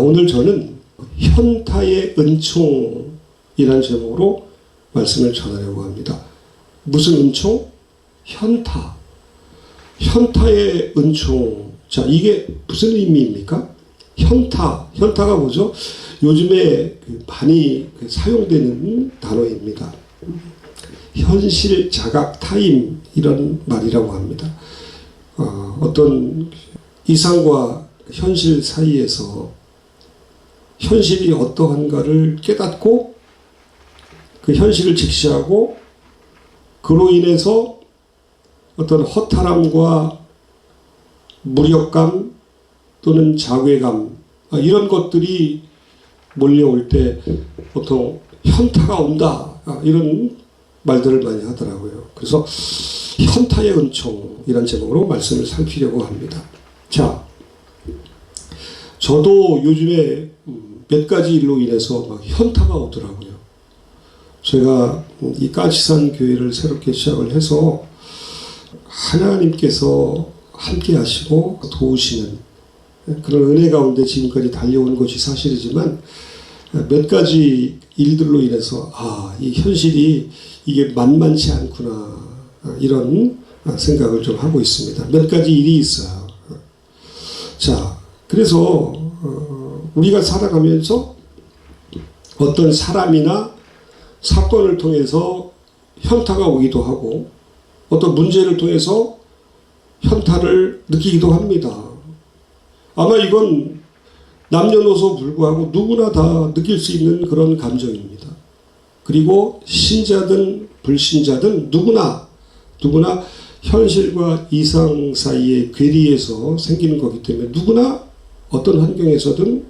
오늘 저는 현타의 은총이라는 제목으로 말씀을 전하려고 합니다. 무슨 은총? 현타. 현타의 은총. 자, 이게 무슨 의미입니까? 현타. 현타가 뭐죠? 요즘에 그 많이 그 사용되는 단어입니다. 현실 자각 타임 이런 말이라고 합니다. 어, 어떤 이상과 현실 사이에서 현실이 어떠한가를 깨닫고 그 현실을 직시하고 그로 인해서 어떤 허탈함과 무력감 또는 자괴감 아, 이런 것들이 몰려올 때 보통 현타가 온다 아, 이런 말들을 많이 하더라고요. 그래서 현타의 은총이란 제목으로 말씀을 살피려고 합니다. 자, 저도 요즘에 음, 몇 가지 일로 인해서 막 현타가 오더라고요. 제가 이 까치산 교회를 새롭게 시작을 해서 하나님께서 함께 하시고 도우시는 그런 은혜 가운데 지금까지 달려온 것이 사실이지만 몇 가지 일들로 인해서 아, 이 현실이 이게 만만치 않구나 이런 생각을 좀 하고 있습니다. 몇 가지 일이 있어요. 자, 그래서 어, 우리가 살아가면서 어떤 사람이나 사건을 통해서 현타가 오기도 하고 어떤 문제를 통해서 현타를 느끼기도 합니다. 아마 이건 남녀노소 불구하고 누구나 다 느낄 수 있는 그런 감정입니다. 그리고 신자든 불신자든 누구나 누구나 현실과 이상 사이의 괴리에서 생기는 거기 때문에 누구나 어떤 환경에서든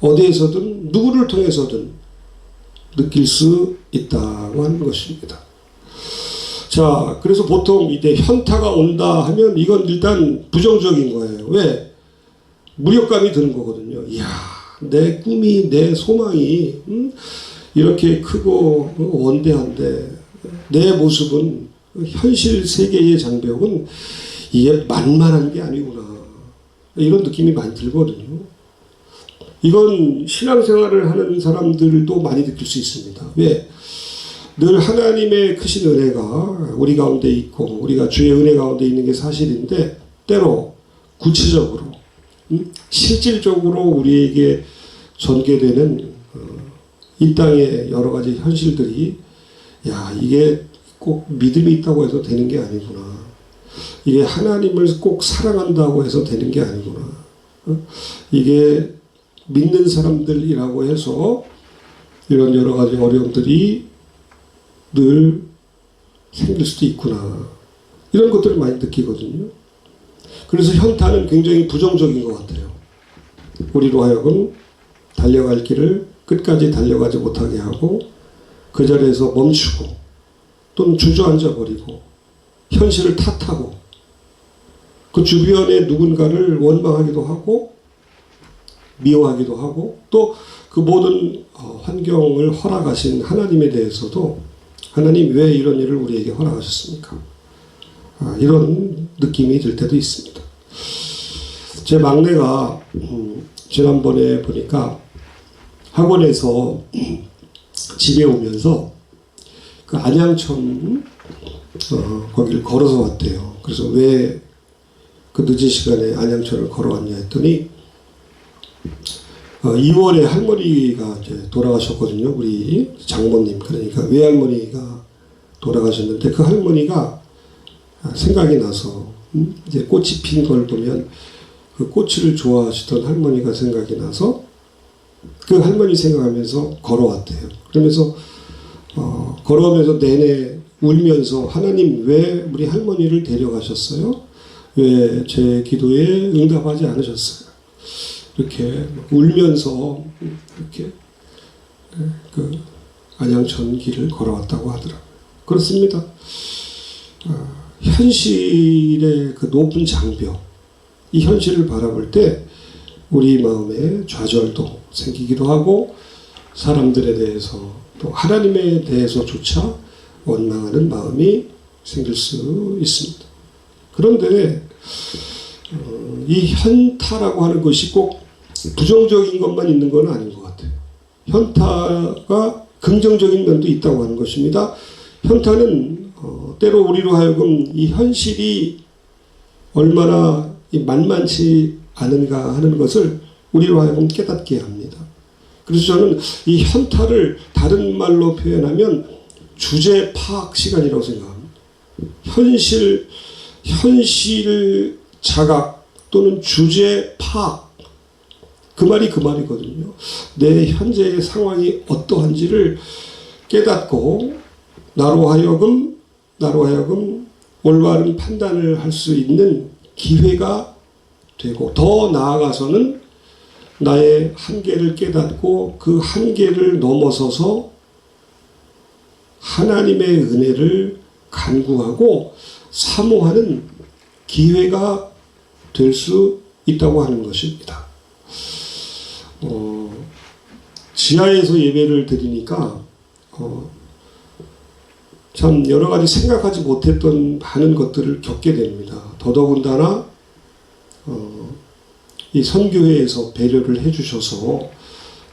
어디에서든 누구를 통해서든 느낄 수 있다고 하는 것입니다. 자, 그래서 보통 이제 현타가 온다 하면 이건 일단 부정적인 거예요. 왜? 무력감이 드는 거거든요. 이야, 내 꿈이, 내 소망이, 음? 이렇게 크고 원대한데, 내 모습은 현실 세계의 장벽은 이게 만만한 게 아니구나. 이런 느낌이 많이 들거든요. 이건 신앙생활을 하는 사람들도 많이 느낄 수 있습니다. 왜? 늘 하나님의 크신 은혜가 우리 가운데 있고 우리가 주의 은혜 가운데 있는 게 사실인데 때로 구체적으로 음? 실질적으로 우리에게 전개되는 어, 이 땅의 여러 가지 현실들이 야 이게 꼭 믿음이 있다고 해서 되는 게 아니구나. 이게 하나님을 꼭 사랑한다고 해서 되는 게 아니구나. 어? 이게 믿는 사람들이라고 해서 이런 여러 가지 어려움들이 늘 생길 수도 있구나. 이런 것들을 많이 느끼거든요. 그래서 현타는 굉장히 부정적인 것 같아요. 우리로 하여금 달려갈 길을 끝까지 달려가지 못하게 하고 그 자리에서 멈추고 또는 주저앉아 버리고 현실을 탓하고 그 주변에 누군가를 원망하기도 하고 미워하기도 하고 또 그 모든 어, 환경을 허락하신 하나님에 대해서도 하나님 왜 이런 일을 우리에게 허락하셨습니까? 아, 이런 느낌이 들 때도 있습니다. 제 막내가 음, 지난번에 보니까 학원에서 집에 오면서 그 안양천 어, 거기를 걸어서 왔대요. 그래서 왜 그 늦은 시간에 안양천을 걸어왔냐 했더니 어, 2월에 할머니가 이제 돌아가셨거든요. 우리 장모님 그러니까 외할머니가 돌아가셨는데 그 할머니가 생각이 나서 음, 이제 꽃이 핀 걸 보면 그 꽃을 좋아하시던 할머니가 생각이 나서 그 할머니 생각하면서 걸어왔대요. 그러면서 어, 걸어오면서 내내 울면서 하나님 왜 우리 할머니를 데려가셨어요? 왜 제 기도에 응답하지 않으셨어요? 이렇게 울면서 이렇게 그 안양천 길을 걸어왔다고 하더라고요. 그렇습니다. 어, 현실의 그 높은 장벽, 이 현실을 바라볼 때 우리 마음에 좌절도 생기기도 하고 사람들에 대해서 또 하나님에 대해서조차 원망하는 마음이 생길 수 있습니다. 그런데 어, 이 현타라고 하는 것이 꼭 부정적인 것만 있는 건 아닌 것 같아요. 현타가 긍정적인 면도 있다고 하는 것입니다. 현타는 어, 때로 우리로 하여금 이 현실이 얼마나 이 만만치 않은가 하는 것을 우리로 하여금 깨닫게 합니다. 그래서 저는 이 현타를 다른 말로 표현하면 주제 파악 시간이라고 생각합니다. 현실, 현실 자각 또는 주제 파악. 그 말이 그 말이거든요. 내 현재의 상황이 어떠한지를 깨닫고 나로 하여금 나로 하여금 올바른 판단을 할 수 있는 기회가 되고 더 나아가서는 나의 한계를 깨닫고 그 한계를 넘어서서 하나님의 은혜를 간구하고 사모하는 기회가 될 수 있다고 하는 것입니다. 어, 지하에서 예배를 드리니까 어, 참 여러 가지 생각하지 못했던 많은 것들을 겪게 됩니다. 더더군다나 어, 이 선교회에서 배려를 해주셔서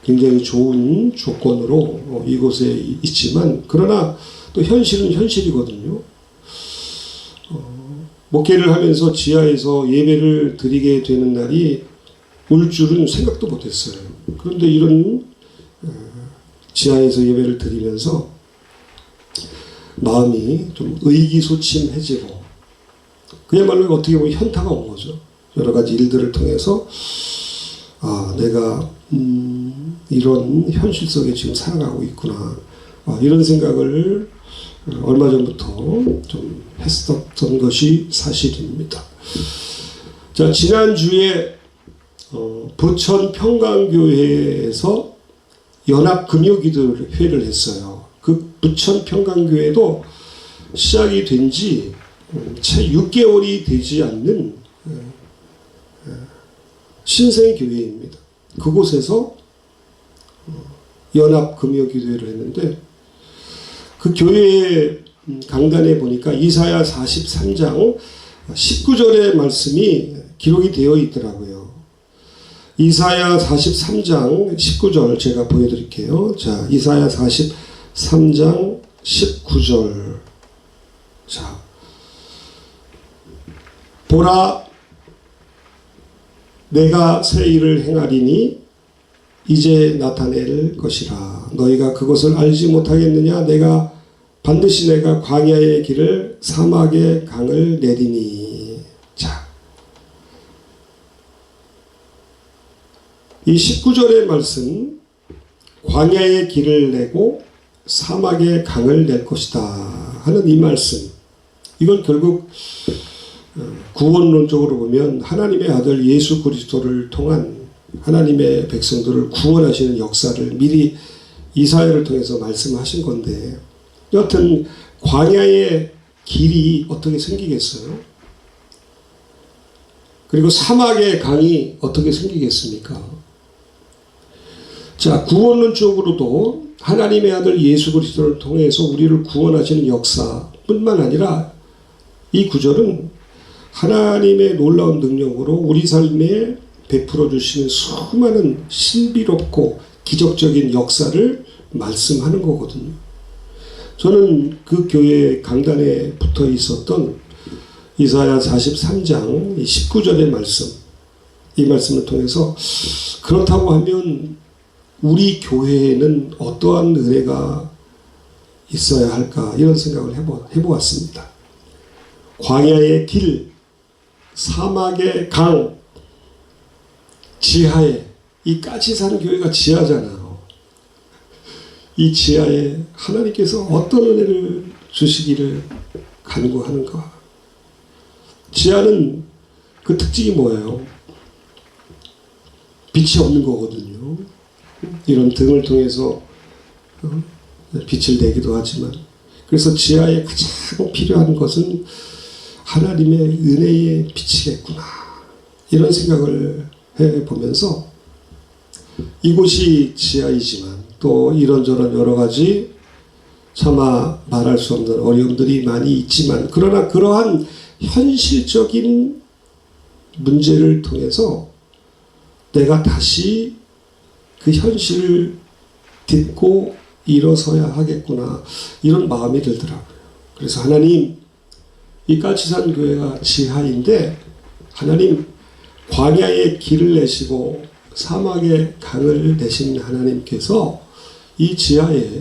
굉장히 좋은 조건으로 어, 이곳에 있지만 그러나 또 현실은 현실이거든요. 어, 목회를 하면서 지하에서 예배를 드리게 되는 날이 올 줄은 생각도 못했어요. 그런데 이런 어, 지하에서 예배를 드리면서 마음이 좀 의기소침해지고 그야말로 어떻게 보면 현타가 온 거죠. 여러 가지 일들을 통해서 아 내가 음, 이런 현실 속에 지금 살아가고 있구나 아, 이런 생각을 얼마 전부터 좀 했었던 것이 사실입니다. 자 지난 주에 어, 부천 평강교회에서 연합 금요기도회를 했어요. 그 부천 평강교회도 시작이 된지 음, 채 6개월이 되지 않는 신생교회입니다. 그곳에서 어, 연합 금요 기도회를 했는데 그 교회 강단에 보니까 이사야 43장 19절의 말씀이 기록이 되어 있더라고요. 이사야 43장 19절 제가 보여드릴게요. 자, 이사야 43장 19절. 자, 보라, 내가 새 일을 행하리니 이제 나타낼 것이라. 너희가 그것을 알지 못하겠느냐? 내가 반드시 내가 광야의 길을 사막의 강을 내리니. 자, 이 19절의 말씀, 광야의 길을 내고 사막의 강을 낼 것이다 하는 이 말씀. 이건 결국 어, 구원론적으로 보면 하나님의 아들 예수 그리스도를 통한 하나님의 백성들을 구원하시는 역사를 미리 이사야를 통해서 말씀하신 건데 여튼 광야의 길이 어떻게 생기겠어요? 그리고 사막의 강이 어떻게 생기겠습니까? 자, 구원론적으로도 하나님의 아들 예수 그리스도를 통해서 우리를 구원하시는 역사뿐만 아니라 이 구절은 하나님의 놀라운 능력으로 우리 삶에 베풀어 주시는 수많은 신비롭고 기적적인 역사를 말씀하는 거거든요. 저는 그 교회 강단에 붙어 있었던 이사야 43장 19절의 말씀, 이 말씀을 통해서 그렇다고 하면 우리 교회에는 어떠한 은혜가 있어야 할까 이런 생각을 해보, 해보았습니다. 광야의 길, 사막의 강, 지하에 이 까치산 교회가 지하잖아요. 이 지하에 하나님께서 어떤 은혜를 주시기를 간구하는가? 지하는 그 특징이 뭐예요? 빛이 없는 거거든요. 이런 등을 통해서 어, 빛을 내기도 하지만 그래서 지하에 가장 필요한 것은 하나님의 은혜의 빛이겠구나 이런 생각을 해 보면서 이곳이 지하이지만 또 이런저런 여러 가지 차마 말할 수 없는 어려움들이 많이 있지만 그러나 그러한 현실적인 문제를 통해서 내가 다시 그 현실을 딛고 일어서야 하겠구나 이런 마음이 들더라고요. 그래서 하나님 이 까치산 교회가 지하인데 하나님 광야에 길을 내시고 사막에 강을 내신 하나님께서 이 지하에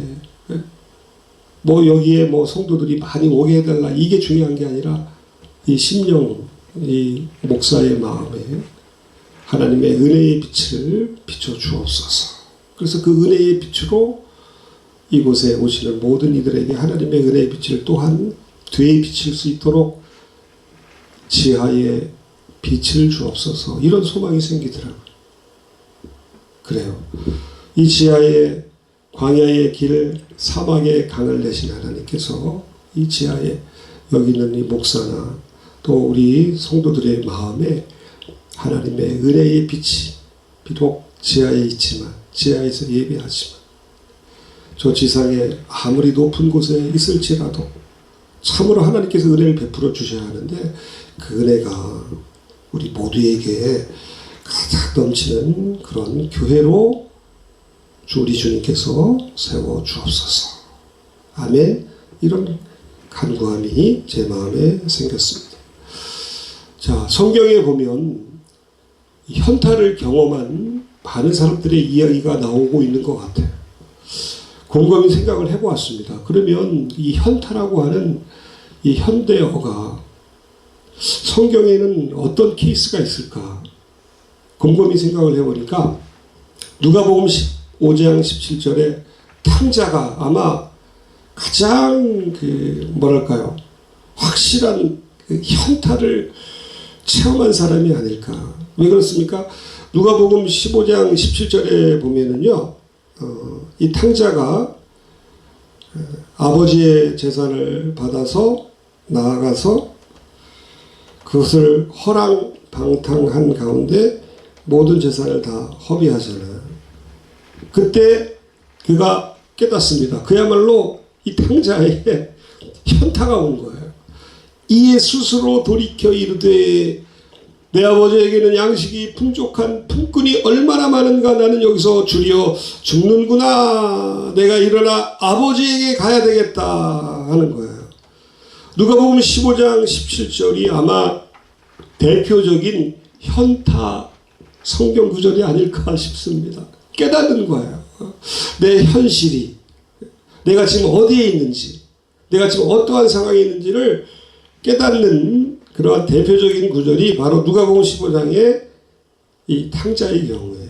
뭐 여기에 뭐 성도들이 많이 오게 해달라 이게 중요한 게 아니라 이 심령 이 목사의 마음에 하나님의 은혜의 빛을 비춰 주옵소서. 그래서 그 은혜의 빛으로 이곳에 오시는 모든 이들에게 하나님의 은혜의 빛을 또한 뒤에 비칠 수 있도록 지하에 빛을 주옵소서. 이런 소망이 생기더라고요. 그래요. 이 지하에 광야의 길, 사막의 강을 내신 하나님께서 이 지하에 여기 있는 이 목사나 또 우리 성도들의 마음에 하나님의 은혜의 빛이 비록 지하에 있지만 지하에서 예배하지만 저 지상에 아무리 높은 곳에 있을지라도 참으로 하나님께서 은혜를 베풀어 주셔야 하는데 그 은혜가 우리 모두에게 가득 넘치는 그런 교회로 주 우리 주님께서 세워 주옵소서. 아멘. 이런 간구함이 제 마음에 생겼습니다. 자, 성경에 보면 현타를 경험한 많은 사람들의 이야기가 나오고 있는 것 같아요. 곰곰이 생각을 해보았습니다. 그러면 이 현타라고 하는 이 현대어가 성경에는 어떤 케이스가 있을까? 곰곰이 생각을 해보니까 누가복음 5장 17절에 탕자가 아마 가장 그 뭐랄까요 확실한 그 현타를 체험한 사람이 아닐까 왜 그렇습니까? 누가복음 15장 17절에 보면은요 어, 이 탕자가 어, 아버지의 재산을 받아서 나아가서 그것을 허랑 방탕한 가운데 모든 재산을 다 허비하잖아요. 그때 그가 깨닫습니다. 그야말로 이 탕자에게 현타가 온 거예요. 이에 스스로 돌이켜 이르되 내 아버지에게는 양식이 풍족한 품꾼이 얼마나 많은가 나는 여기서 줄여 죽는구나 내가 일어나 아버지에게 가야 되겠다 하는 거예요. 누가 보면 15장 17절이 아마 대표적인 현타 성경 구절이 아닐까 싶습니다. 깨닫는 거예요. 내 현실이 내가 지금 어디에 있는지 내가 지금 어떠한 상황에 있는지를 깨닫는 그러한 대표적인 구절이 바로 누가복음 15장의 이 탕자의 경우에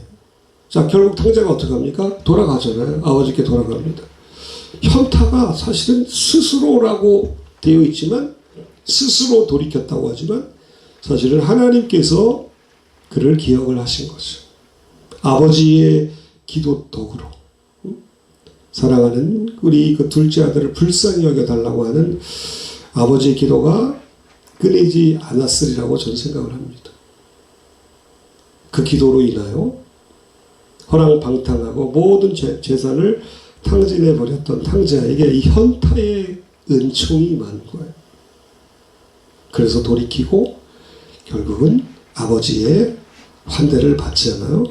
자 결국 탕자가 어떻게 합니까? 돌아가잖아요. 아버지께 돌아갑니다. 현타가 사실은 스스로라고 되어 있지만 스스로 돌이켰다고 하지만 사실은 하나님께서 그를 기억을 하신 거죠. 아버지의 기도 덕으로 사랑하는 우리 그 둘째 아들을 불쌍히 여겨달라고 하는 아버지의 기도가 끊이지 않았으리라고 저는 생각을 합니다. 그 기도로 인하여 허랑방탕하고 모든 재, 재산을 탕진해 버렸던 탕자에게 이 현타의 은총이 임한 거예요. 그래서 돌이키고 결국은 아버지의 환대를 받잖아요.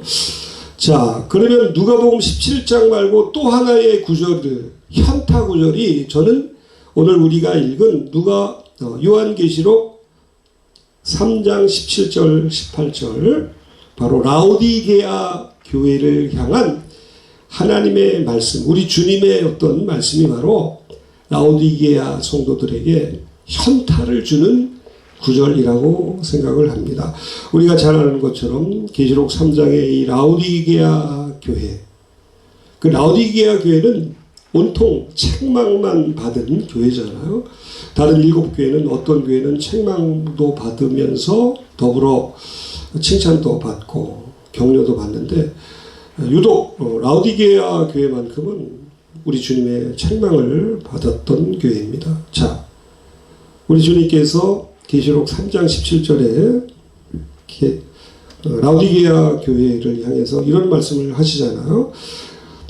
자, 그러면 누가복음 17장 말고 또 하나의 구절을 현타 구절이 저는 오늘 우리가 읽은 누가 어, 요한계시록 3장 17절 18절 바로 라오디게아 교회를 향한 하나님의 말씀, 우리 주님의 어떤 말씀이 바로 라오디게아 성도들에게 현타를 주는 구절이라고 생각을 합니다. 우리가 잘 아는 것처럼 계시록 3장의 이 라오디게아 교회 그 라오디게아 교회는 온통 책망만 받은 교회잖아요. 다른 일곱 교회는 어떤 교회는 책망도 받으면서 더불어 칭찬도 받고 격려도 받는데 유독 라오디게아 교회만큼은 우리 주님의 책망을 받았던 교회입니다. 자, 우리 주님께서 계시록 3장 17절에 라우디게아 교회를 향해서 이런 말씀을 하시잖아요.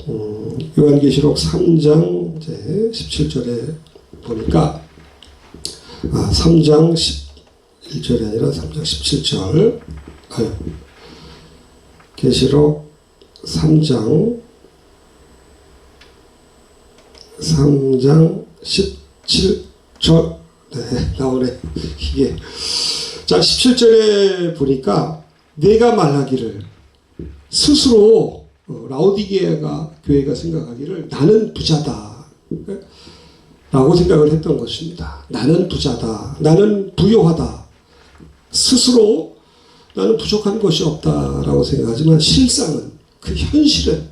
음, 요한계시록 3장 17절에 보니까 아, 3장 11절이 아니라 3장 17절 아, 계시록 3장 3장 17절 네, 나오네 이게 자 17절에 보니까 내가 말하기를 스스로 어, 라오디게가 교회가 생각하기를 나는 부자다 라고 생각을 했던 것입니다. 나는 부자다. 나는 부요하다. 스스로 나는 부족한 것이 없다라고 생각하지만 실상은 그 현실은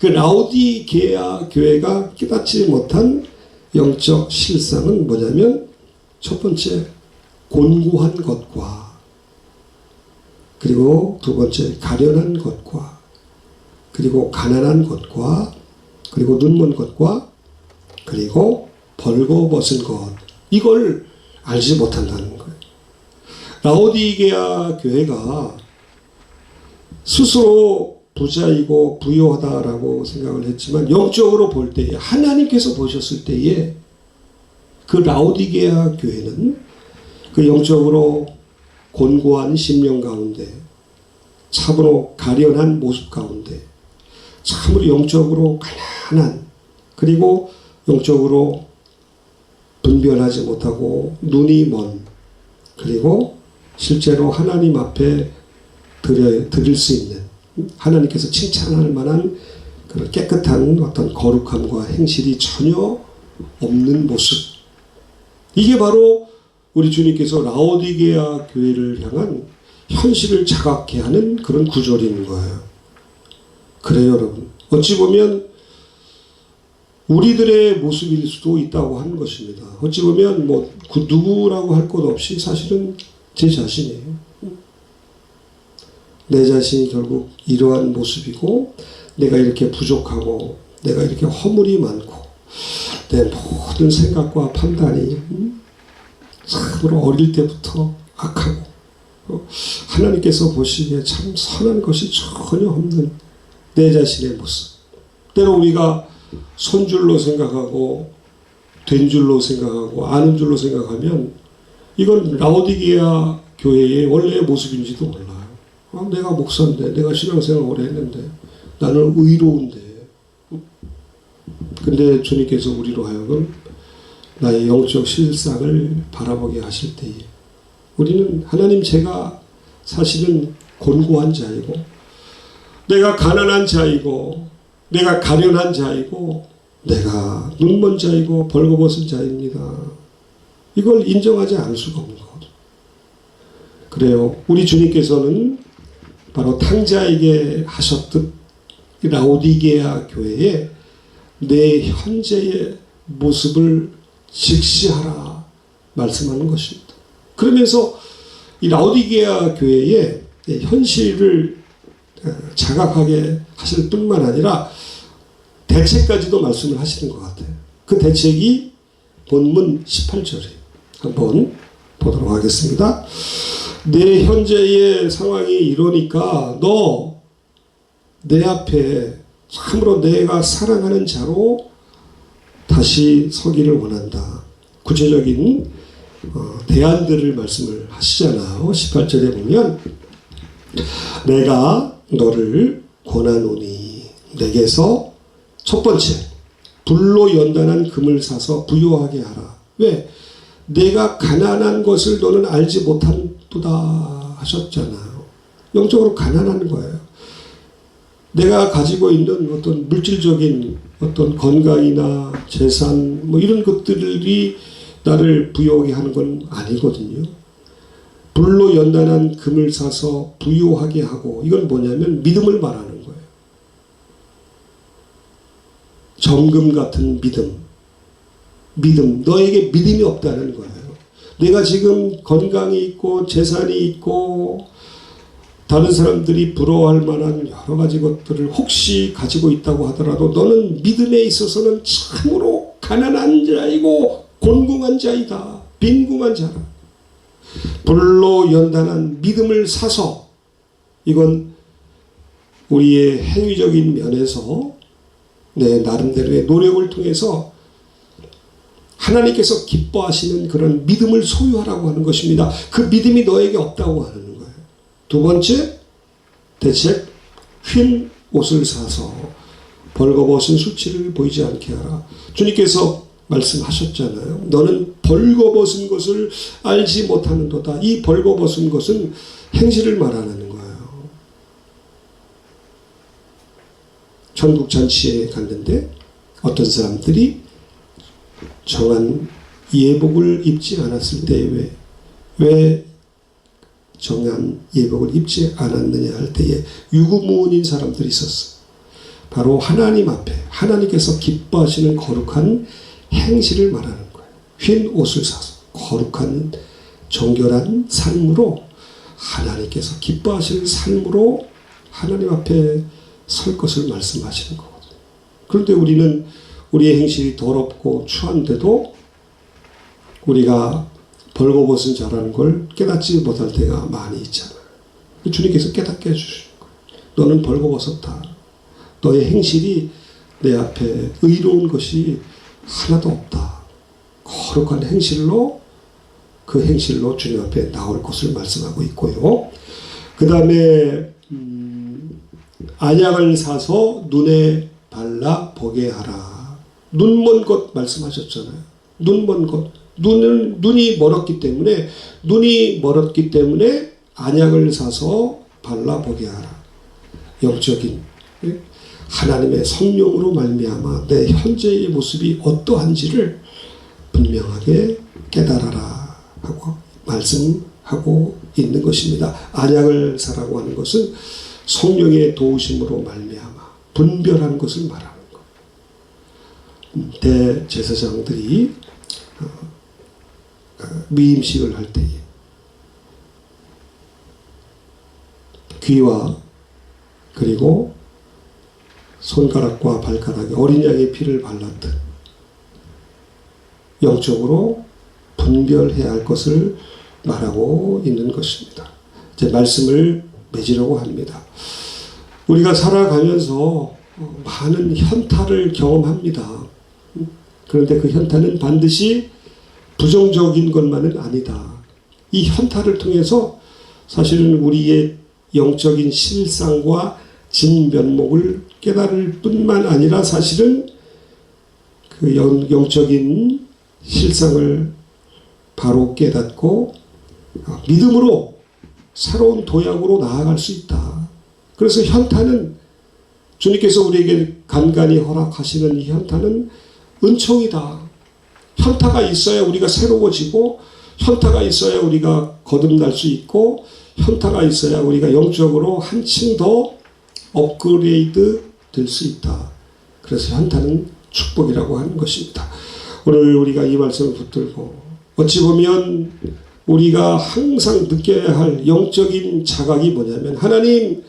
그 라오디게아 교회가 깨닫지 못한 영적 실상은 뭐냐면 첫 번째 곤고한 것과 그리고 두 번째 가련한 것과 그리고 가난한 것과 그리고 눈먼 것과 그리고 벌거벗은 것 이걸 알지 못한다는 거예요. 라오디게아 교회가 스스로 부자이고 부유하다라고 생각을 했지만 영적으로 볼 때에 하나님께서 보셨을 때에 그 라오디게아 교회는 그 영적으로 곤고한 심령 가운데 참으로 가련한 모습 가운데 참으로 영적으로 가난한 그리고 영적으로 분별하지 못하고 눈이 먼 그리고 실제로 하나님 앞에 드려, 드릴 수 있는 하나님께서 칭찬할 만한 그런 깨끗한 어떤 거룩함과 행실이 전혀 없는 모습 이게 바로 우리 주님께서 라오디게아 교회를 향한 현실을 자각케 하는 그런 구절인 거예요. 그래요 여러분 어찌 보면 우리들의 모습일 수도 있다고 하는 것입니다. 어찌 보면 뭐 그 누구라고 할 것 없이 사실은 제 자신이에요. 내 자신이 결국 이러한 모습이고 내가 이렇게 부족하고 내가 이렇게 허물이 많고 내 모든 생각과 판단이 음, 참으로 어릴 때부터 악하고 어, 하나님께서 보시기에 참 선한 것이 전혀 없는 내 자신의 모습. 때로 우리가 손줄로 생각하고 된 줄로 생각하고 아는 줄로 생각하면 이건 라오디게아 교회의 원래의 모습인지도 몰라요. 아, 내가 목사인데 내가 신앙생활 오래 했는데 나는 의로운데 근데 주님께서 우리로 하여금 나의 영적 실상을 바라보게 하실 때에 우리는 하나님 제가 사실은 곤고한 자이고 내가 가난한 자이고 내가 가련한 자이고 내가 눈먼 자이고 벌거벗은 자입니다. 이걸 인정하지 않을 수가 없는 거거든요. 그래요. 우리 주님께서는 바로 탕자에게 하셨듯 라오디게아 교회에 내 현재의 모습을 직시하라 말씀하는 것입니다. 그러면서 이 라오디게아 교회의 현실을 자각하게 하실 뿐만 아니라 대책까지도 말씀을 하시는 것 같아요. 그 대책이 본문 18절에 한번 보도록 하겠습니다. 내 현재의 상황이 이러니까 너 내 앞에 참으로 내가 사랑하는 자로 다시 서기를 원한다. 구체적인 어, 대안들을 말씀을 하시잖아요. 18절에 보면 내가 너를 권하노니 내게서 첫 번째 불로 연단한 금을 사서 부요하게 하라. 왜? 내가 가난한 것을 너는 알지 못한도다 하셨잖아요. 영적으로 가난한 거예요. 내가 가지고 있는 어떤 물질적인 어떤 건강이나 재산 뭐 이런 것들이 나를 부요하게 하는 건 아니거든요. 불로 연단한 금을 사서 부요하게 하고 이건 뭐냐면 믿음을 말하는 거예요. 정금 같은 믿음. 믿음. 너에게 믿음이 없다는 거예요. 내가 지금 건강이 있고 재산이 있고 다른 사람들이 부러워할 만한 여러 가지 것들을 혹시 가지고 있다고 하더라도 너는 믿음에 있어서는 참으로 가난한 자이고 곤궁한 자이다. 빈궁한 자라. 불로 연단한 믿음을 사서 이건 우리의 행위적인 면에서 내 나름대로의 노력을 통해서 하나님께서 기뻐하시는 그런 믿음을 소유하라고 하는 것입니다. 그 믿음이 너에게 없다고 하는 거예요. 두 번째 대책 흰 옷을 사서 벌거벗은 수치를 보이지 않게 하라. 주님께서 말씀하셨잖아요. 너는 벌거벗은 것을 알지 못하는도다. 이 벌거벗은 것은 행실을 말하는 거예요. 천국 잔치에 갔는데 어떤 사람들이 정한 예복을 입지 않았을 때 왜, 왜 정한 예복을 입지 않았느냐 할 때에 유구무원인 사람들이 있었어. 바로 하나님 앞에 하나님께서 기뻐하시는 거룩한 행실을 말하는 거예요. 흰 옷을 사서 거룩한 정결한 삶으로 하나님께서 기뻐하시는 삶으로 하나님 앞에 설 것을 말씀하시는 거거든요. 그런데 우리는 우리의 행실이 더럽고 추한데도 우리가 벌거벗은 자라는 걸 깨닫지 못할 때가 많이 있잖아요. 주님께서 깨닫게 해주시는 거예요. 너는 벌거벗었다. 너의 행실이 내 앞에 의로운 것이 하나도 없다. 거룩한 행실로 그 행실로 주님 앞에 나올 것을 말씀하고 있고요. 그 다음에 음, 안약을 사서 눈에 발라 보게 하라. 눈먼 것 말씀하셨잖아요. 눈먼 것. 눈을 눈이 멀었기 때문에 눈이 멀었기 때문에 안약을 사서 발라 보게 하라. 영적인 예? 하나님의 성령으로 말미암아 내 현재의 모습이 어떠한지를 분명하게 깨달아라 하고 말씀하고 있는 것입니다. 안약을 사라고 하는 것은 성령의 도우심으로 말미암아 분별하는 것을 것. 음, 대제사장들이 어, 어, 미임식을 할 때에 귀와 그리고 손가락과 발가락에 어린 양의 피를 발랐듯 영적으로 분별해야 할 것을 말하고 있는 것입니다. 제 말씀을 맺으려고 합니다. 우리가 살아가면서 많은 현타를 경험합니다. 그런데 그 현타는 반드시 부정적인 것만은 아니다. 이 현타를 통해서 사실은 우리의 영적인 실상과 진면목을 깨달을 뿐만 아니라 사실은 그 영, 영적인 실상을 바로 깨닫고 어, 믿음으로 새로운 도약으로 나아갈 수 있다. 그래서 현타는 주님께서 우리에게 간간히 허락하시는 이 현타는 은총이다. 현타가 있어야 우리가 새로워지고 현타가 있어야 우리가 거듭날 수 있고 현타가 있어야 우리가 영적으로 한층 더 업그레이드 될 수 있다. 그래서 현타는 축복이라고 하는 것입니다. 오늘 우리가 이 말씀을 붙들고 어찌 보면 우리가 항상 느껴야 할 영적인 자각이 뭐냐면 하나님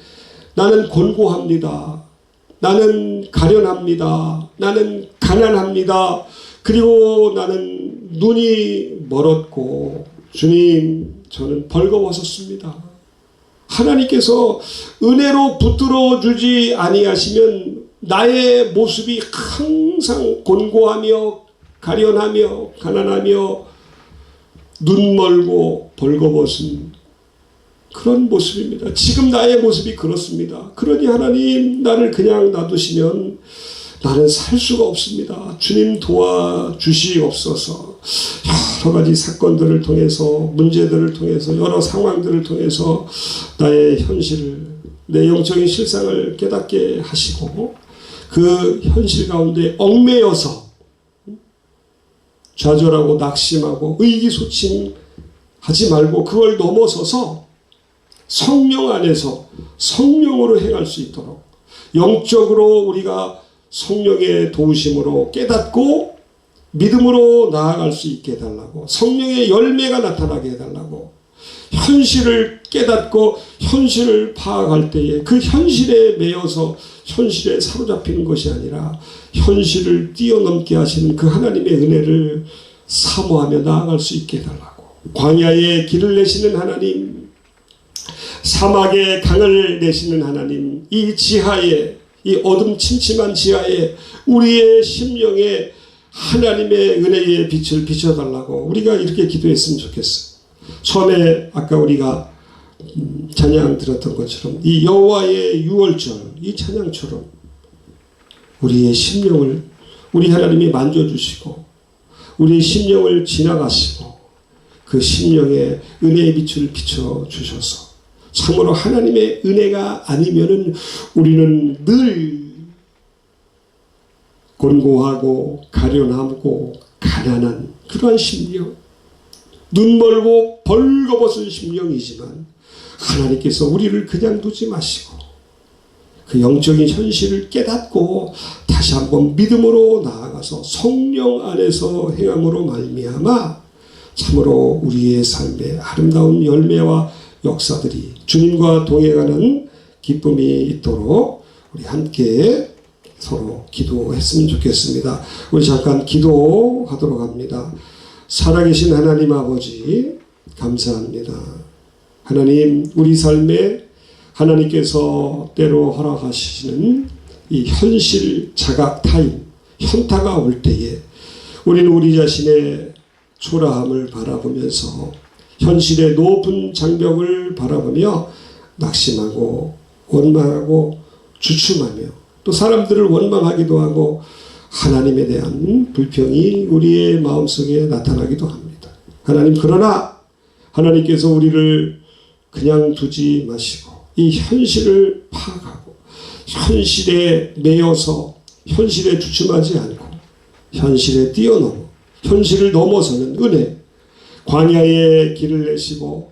나는 곤고합니다. 나는 가련합니다. 나는 가난합니다. 그리고 나는 눈이 멀었고 주님 저는 벌거벗었습니다. 하나님께서 은혜로 붙들어 주지 아니하시면 나의 모습이 항상 곤고하며 가련하며 가난하며 눈 멀고 벌거벗은 그런 모습입니다. 지금 나의 모습이 그렇습니다. 그러니 하나님 나를 그냥 놔두시면 나는 살 수가 없습니다. 주님 도와주시옵소서. 여러 가지 사건들을 통해서 문제들을 통해서 여러 상황들을 통해서 나의 현실을 내 영적인 실상을 깨닫게 하시고 그 현실 가운데 얽매여서 좌절하고 낙심하고 의기소침하지 말고 그걸 넘어서서 성령 안에서 성령으로 행할 수 있도록 영적으로 우리가 성령의 도우심으로 깨닫고 믿음으로 나아갈 수 있게 해달라고 성령의 열매가 나타나게 해달라고 현실을 깨닫고 현실을 파악할 때에 그 현실에 매여서 현실에 사로잡히는 것이 아니라 현실을 뛰어넘게 하시는 그 하나님의 은혜를 사모하며 나아갈 수 있게 해달라고. 광야에 길을 내시는 하나님 사막에 강을 내시는 하나님 이 지하에 이 어둠 침침한 지하에 우리의 심령에 하나님의 은혜의 빛을 비춰달라고 우리가 이렇게 기도했으면 좋겠어. 처음에 아까 우리가 음, 찬양 들었던 것처럼 이 여호와의 유월절 이 찬양처럼 우리의 심령을 우리 하나님이 만져주시고 우리의 심령을 지나가시고 그 심령에 은혜의 빛을 비춰 주셔서 참으로 하나님의 은혜가 아니면은 우리는 늘 곤고하고 가련하고 가난한 그러한 심령 눈 멀고 벌거벗은 심령이지만 하나님께서 우리를 그냥 두지 마시고 그 영적인 현실을 깨닫고 다시 한번 믿음으로 나아가서 성령 안에서 행함으로 말미암아 참으로 우리의 삶에 아름다운 열매와 역사들이 주님과 동행하는 기쁨이 있도록 우리 함께 서로 기도했으면 좋겠습니다. 우리 잠깐 기도하도록 합니다. 살아계신 하나님 아버지 감사합니다. 하나님 우리 삶에 하나님께서 때로 허락하시는 이 현실 자각 타임 현타가 올 때에 우리는 우리 자신의 초라함을 바라보면서 현실의 높은 장벽을 바라보며 낙심하고 원망하고 주춤하며 또 사람들을 원망하기도 하고 하나님에 대한 불평이 우리의 마음속에 나타나기도 합니다. 하나님 그러나 하나님께서 우리를 그냥 두지 마시고 이 현실을 파악하고 현실에 매여서 현실에 주춤하지 않고 현실에 뛰어넘어 현실을 넘어서는 은혜 광야의 길을 내시고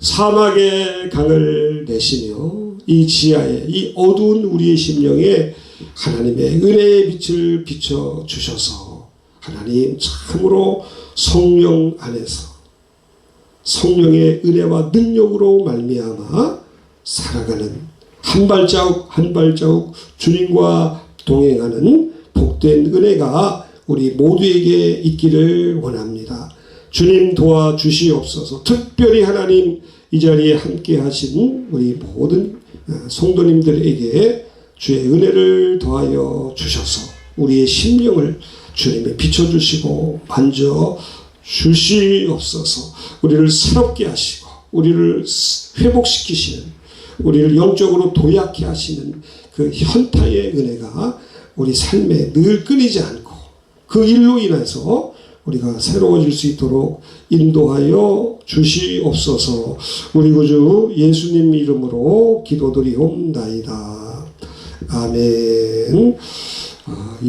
사막의 강을 내시며 이 지하에 이 어두운 우리의 심령에 하나님의 은혜의 빛을 비춰 주셔서 하나님 참으로 성령 안에서 성령의 은혜와 능력으로 말미암아 살아가는 한 발자국 한 발자국 주님과 동행하는 복된 은혜가 우리 모두에게 있기를 원합니다. 주님 도와주시옵소서. 특별히 하나님 이 자리에 함께 하신 우리 모든 어, 성도님들에게 주의 은혜를 더하여 주셔서 우리의 심령을 주님에 비춰주시고 만져 주시옵소서. 우리를 새롭게 하시고 우리를 회복시키시는 우리를 영적으로 도약케 하시는 그 현타의 은혜가 우리 삶에 늘 끊이지 않고 그 일로 인해서 우리가 새로워질 수 있도록 인도하여 주시옵소서. 우리 구주 예수님 이름으로 기도드리옵나이다. 아멘. 아,